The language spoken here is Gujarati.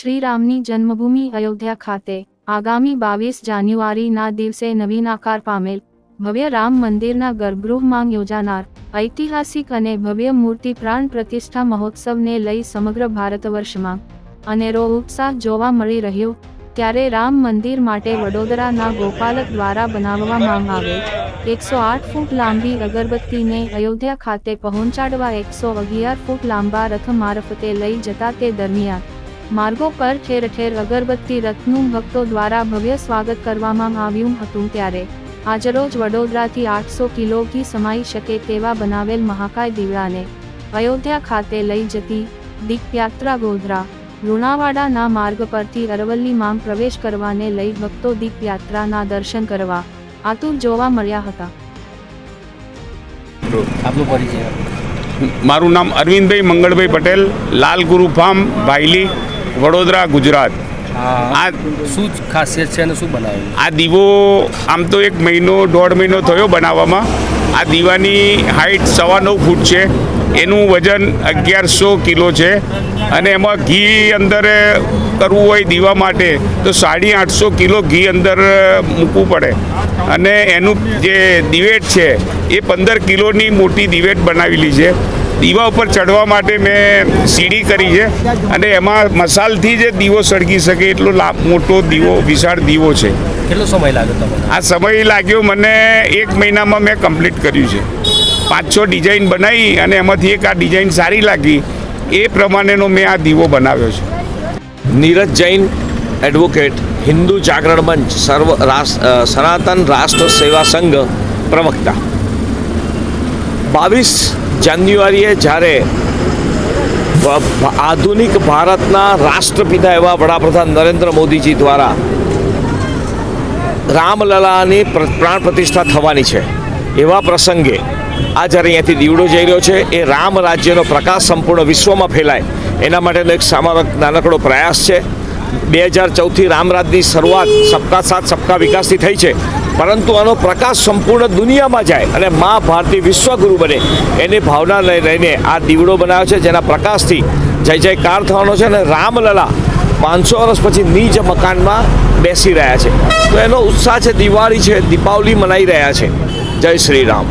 શ્રીરામની જન્મભૂમિ અયોધ્યા ખાતે. આગામી બાવીસ જાન્યુઆરીના દિવસે નવીન આકાર પામેલ. ભવ્ય રામ મંદિરના ગર્ભગૃહમાં યોજાનાર. ઐતિહાસિક અને ભવ્ય મૂર્તિ પ્રાણ પ્રતિષ્ઠા મહોત્સવને લઈ સમગ્ર ભારત વર્ષમાં અનેરો ઉત્સાહ જોવા મળી રહ્યો. ત્યારે રામ મંદિર માટે વડોદરાના ગોપાલક દ્વારા બનાવવામાં આવેલ એકસો આઠ ફૂટ લાંબી અગરબત્તીને અયોધ્યા ખાતે પહોંચાડવા એકસો અગિયાર ફૂટ લાંબા રથ મારફતે લઈ જતા તે દરમિયાન માર્ગો પર ઠેર ઠેર અગરબત્તી રથનું ભક્તો દ્વારા ભવ્ય સ્વાગત કરવામાં આવ્યું હતું ત્યારે આજરોજ વડોદરાથી આઠસો કિલો ઘી સમાઈ શકે તેવા બનાવેલ મહાકાય દીવડાને અયોધ્યા ખાતે લઈ જતી દીપયાત્રા ગોધરા લુણાવાડાના માર્ગ પરથી અરવલ્લીમાં પ્રવેશ કરવાને લઈ ભક્તો દીપયાત્રાના દર્શન કરવા આતુર જોવા મળ્યા હતા. આપનો પરિચય. મારું નામ અરવિંદભાઈ મંગળભાઈ પટેલ લાલ ગુરુ ફાર્મ ભાઈલી વડોદરા ગુજરાત. આ શું ખાસિયત છે અને શું બનાવ્યું આ દીવો આમ તો એક મહિનો દોઢ મહિનો થયો બનાવવામાં. આ દીવાની હાઈટ સવા નવ ફૂટ છે. એનું વજન અગિયારસો કિલો છે. અને એમાં ઘી અંદર કરવું હોય દીવા માટે તો સાડી આઠસો કિલો ઘી અંદર મૂકવું પડે. અને એનું જે દિવેટ છે એ પંદર કિલોની મોટી દિવેટ બનાવેલી છે. દીવા ઉપર ચડવા માટે મેં સીડી કરી છે અને એમાં મસાલથી જે દીવો સળગી શકે એટલો લાભ મોટો દીવો વિશાળ દીવો છે. કેટલો સમય લાગ્યો તમને? આ સમય લાગ્યો મને એક મહિનામાં મેં કમ્પ્લીટ કર્યું છે. પાંચ છ ડિઝાઇન બનાવી અને એમાંથી એક આ ડિઝાઇન સારી લાગી. એ પ્રમાણેનો મેં આ દીવો બનાવ્યો છે. નીરજ જૈન એડવોકેટ હિન્દુ જાગરણ મંચ સર્વ રાષ્ટ્ર સનાતન રાષ્ટ્ર સેવા સંઘ પ્રવક્તા. બાવીસ જાન્યુઆરીએ જ્યારે આધુનિક ભારતના રાષ્ટ્રપિતા એવા વડાપ્રધાન નરેન્દ્ર મોદીજી દ્વારા રામલલાની પ્ર- પ્રાણ પ્રતિષ્ઠા થવાની છે. એવા પ્રસંગે આ જ્યારે અહીંયાથી દીવડો જઈ રહ્યો છે, એ રામ રાજ્યનો પ્રકાશ સંપૂર્ણ વિશ્વમાં ફેલાય. એના માટેનો એક સામારક નાનકડો પ્રયાસ છે. બે હજાર ચૌદથી રામરાજની શરૂઆત સબકા સાથ, સબકા વિકાસથી થઈ છે. પરંતુ આનો પ્રકાશ સંપૂર્ણ દુનિયામાં જાય અને મા ભારતી વિશ્વગુરુ બને. એની ભાવના લઈ લઈને આ દીવડો બનાવ્યો છે, જેના પ્રકાશથી જય જયકાર થવાનો છે અને રામલલા પાંચસો વર્ષ પછી નીચ મકાનમાં બેસી રહ્યા છે. તો એનો ઉત્સાહ છે, દિવાળી છે, દીપાવલી મનાઈ રહ્યા છે. જય શ્રી રામ.